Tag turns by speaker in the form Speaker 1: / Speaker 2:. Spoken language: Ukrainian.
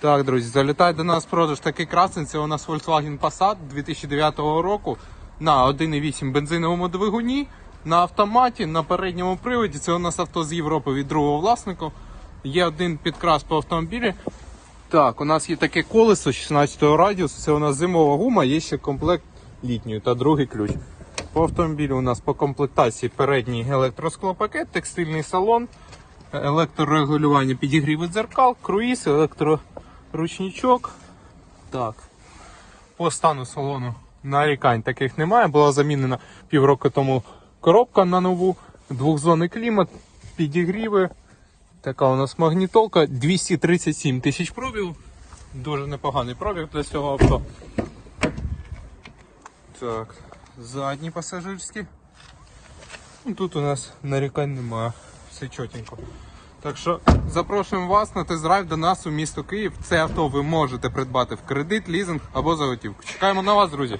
Speaker 1: Так, друзі, залітай до нас продаж такий красень. Це у нас Volkswagen Passat 2009 року на 1,8 бензиновому двигуні, на автоматі, на передньому приводі. Це у нас авто з Європи від другого власника. Є один підкрас по автомобілі. Так, у нас є таке колесо 16 радіусу. Це у нас зимова гума, є ще комплект літньої та другий ключ. По автомобілю у нас по комплектації передній електросклопакет, текстильний салон, електрорегулювання підігріву дзеркал, круїз, електроручничок. Так. По стану салону нарікань таких немає. Була замінена півроку тому коробка на нову, двохзонний клімат, підігріви. Така у нас магнітолка, 237 тисяч пробів. Дуже непоганий пробіг для цього авто. Так, задні пасажирські. Тут у нас нарікань немає, все чотенько. Так що запрошуємо вас на тест-драйв до нас у місто Київ. Це авто ви можете придбати в кредит, лізинг або за готівку. Чекаємо на вас, друзі.